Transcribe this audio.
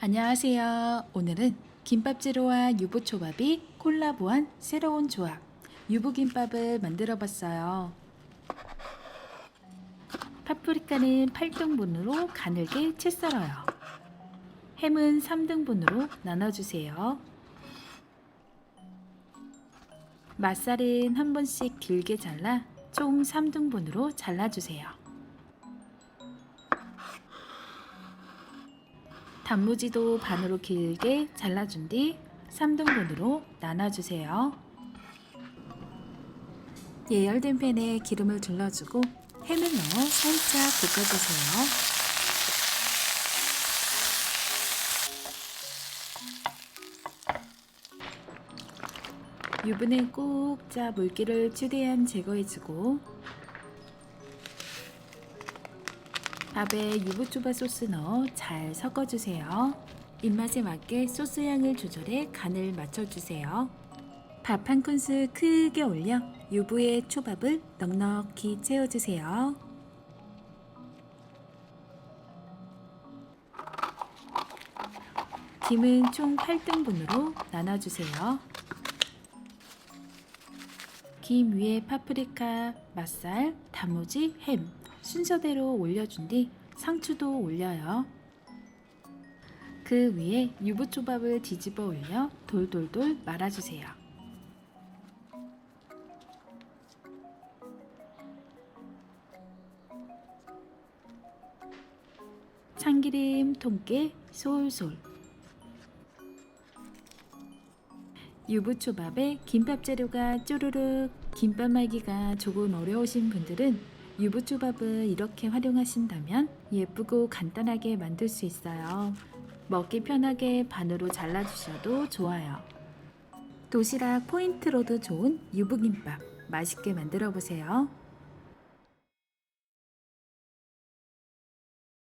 안녕하세요. 오늘은 김밥재료와 유부초밥이 콜라보한 새로운 조합 유부김밥을 만들어 봤어요. 파프리카는 8등분으로 가늘게 채 썰어요. 햄은 3등분으로 나눠주세요. 맛살은 한 번씩 길게 잘라 총 3등분으로 잘라주세요. 단무지도 반으로 길게 잘라준 뒤 3등분으로 나눠주세요. 예열된 팬에 기름을 둘러주고 햄을 넣어 살짝 볶아주세요. 유분은 꾹짜 물기를 최대한 제거해주고 밥에 유부초밥 소스 넣어 잘 섞어주세요. 입맛에 맞게 소스 양을 조절해 간을 맞춰주세요. 밥 한 큰술 크게 올려 유부에 초밥을 넉넉히 채워주세요. 김은 총 8등분으로 나눠주세요. 김 위에 파프리카, 맛살, 단무지, 햄 순서대로 올려준 뒤 상추도 올려요. 그 위에 유부초밥을 뒤집어 올려 돌돌돌 말아주세요. 참기름 통깨 솔솔 유부초밥에 김밥 재료가 쪼르륵 김밥 말기가 조금 어려우신 분들은 유부초밥을 이렇게 활용하신다면 예쁘고 간단하게 만들 수 있어요. 먹기 편하게 반으로 잘라주셔도 좋아요. 도시락 포인트로도 좋은 유부김밥 맛있게 만들어 보세요.